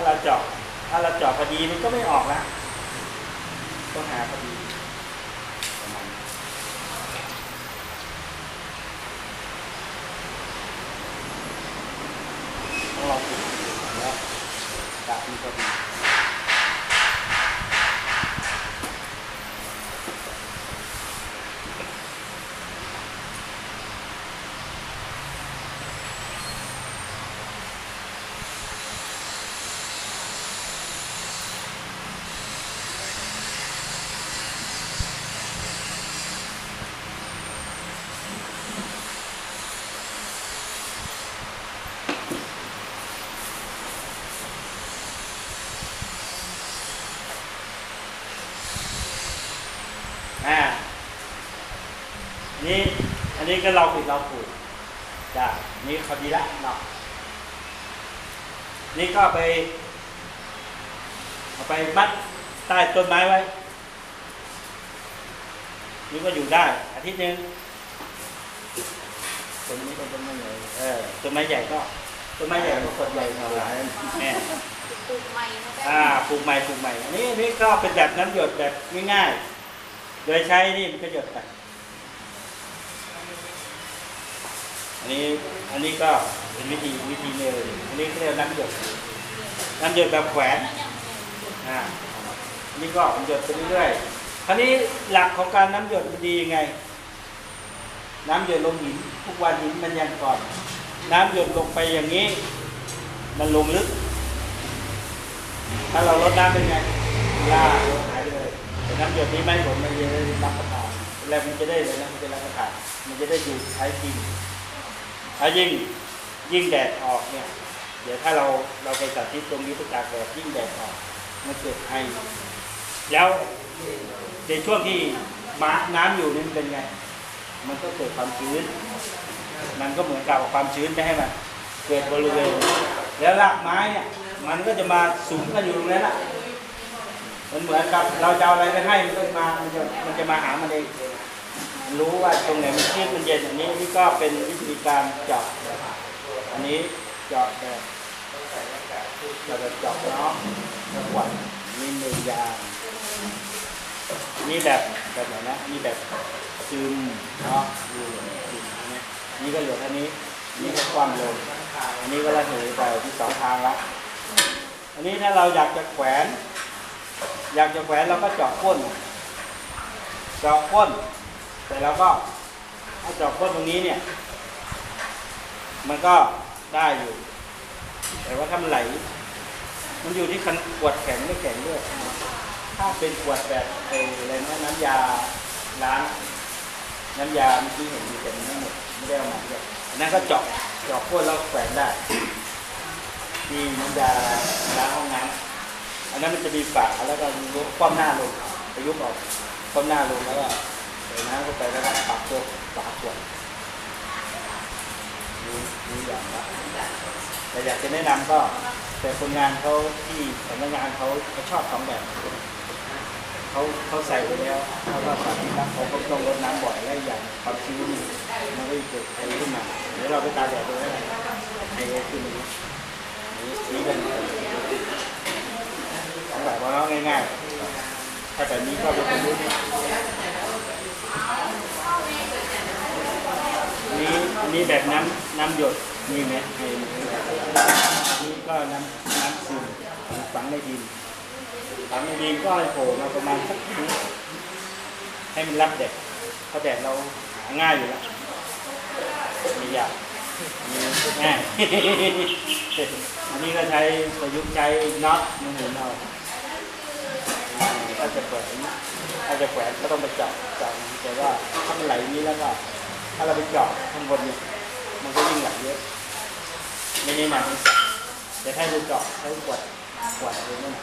าเราเจาะถ้าเราเจาะพอดีมันก็ไม่ออกละต้องหาพอดีมาณนี้ต้องลองฝึกแล้วกะที่พอดี อ่านี่อันนี้ก็เราผิดเราถูกจ้ะนี่เขาดีละเนาะนี่ก็ไปเอาไปมัดใต้ต้นไม้ไว้นี่ก็อยู่ได้อาทิตย์หนึ่งต้นนี้ก็ต้นไม้ใหญ่เออต้นไม้ใหญ่ก็ต้นไม้ใหญ่ก็กดใหญ่หน่อยแม่ปลูกใหม่นะอ่าปลูกใหม่ปลูกใหม่อันนี้อันนี้ก็เป็นแบบน้ำหยดแบบง่ายๆ โดยใช้นี่มันก็หยดไป อันนี้อันนี้ก็เป็นวิธีวิธีเร็วอันนี้เขารียกน้ำหยดน้ำหยดแบบแขวนอ่าอันนี้ก็หยดไปเรื่อยๆคราวนี้หลักของการน้ำหยดมันดียังไง น้ำหยดลงหินทุกวันหินมันยังก่อน น้ำหยดลงไปอย่างนี้ มันลงลึก ถ้าเราลดน้ำเป็นไงลาห น้ำหยดนี้ไม่ผลมันจะได้รับประทานแล้วมันจะได้เลยนะมันจะรับประทานมันจะได้อยู่ใช้จริงถ้ายิ่งยิ่งแดดออกเนี่ย เดี๋ยวถ้าเราเราไปตัดที่ตรงนี้ประกาศแดดยิ่งแดดออกมันเกิดไอแล้วในช่วงที่มาน้ำอยู่นี่มันเป็นไง มันก็เกิดความชื้น มันก็เหมือนกับความชื้นไปให้มันเกิดบริเวณ แล้วรากไม้เนี่ยมันก็จะมาสูงกันอยู่ตรงนั้นแหละ มันเหมือนกับเราจะเอาอะไรไปให้มันก็มา มันจะมันจะมาหามันเองมันรู้ว่าตรงไหนมันชื้นมันเย็นอันนี้นี่ก็เป็นวิธีการเจาะอันนี้เจาะแบบเราจะเจาะเนาะแล้ววัดนี่หนึ่งยางนี่แบบแบบไหนนะนี่แบบซึมเนาะดูซึมอันนี้นี่ก็เหลือเท่านี้นี่ก็คว่ำลงอันนี้ก็ระเหยไปที่สองทางละอันนี้ถ้าเราอยากจะแขวน อยากจะแขวนเราก็เจาะก้นเจาะก้นแต่เราก็ถ้าเจาะก้นตรงนี้เนี่ย มันก็ได้อยู่ แต่ว่าถ้ามันไหล มันอยู่ที่คันขวดแข็งไม่แข็งด้วย ถ้าเป็นขวดแบบอะไรนะน้ำยาล้างน้ำยาเมื่อกี้เห็นมีแต่มันไม่หมดไม่ได้เอามาด้วยอันนั้นก็เจาะเจาะก้นแล้วแขวนได้ที่น้ำยาล้างห้องน้ำ นนั้นมันจะมีฝาแล้วก็ยกคว่ำหน้าลงไปยุบออกคว่ำหน้าลงแล้วก็ใส่น้ำเข้าไปแล้วก็ปักตัวฝาขวดนี่นี่อย่างละแต่อยากจะแนะนำก็ แต่คนงานเขาที่สำนักงานเขาเขาชอบสองแบบเขาเขาใส่ไปแล้วเขาก็ตัดที่ตั้งเขาก็ต้องรดน้ำบ่อยและอีกอย่างความชื้นมันก็เกิดไอขึ้นมาเดี๋ยวเราไปตากแดดดูได้ไอขึ้นนี้นี่นี่เป็น แบบว่าง่ายๆถ้าแบบนี้ก็เป็นระยุกต์นี่นี่แบบน้ำน้ำหยดนี่ไหมไอ้นี่ก็น้ำน้ำซึมฝังในดินฝังในดินก็ให้โผล่มาประมาณสักนิ้วให้มันรับแดดเพราะแดดเราหาง่ายอยู่แล้วไม่ยากมีง่ายอันนี้ก็ใช้ประยุกต์ใช้น็อตมันหมุนเอา ถ้าจะแขวนถ้าจะแขวนก็ต้องไปเจาะเจาะแต่ว่าถ้ามันไหลนี้แล้วก็ถ้าเราไปเจาะข้างบนเนี่ยมันก็ยิ่งไหลเยอะไม่ได้หมาะแต่ถ้าจะเจาะใช้ขวดขวดอะไรนั่นน่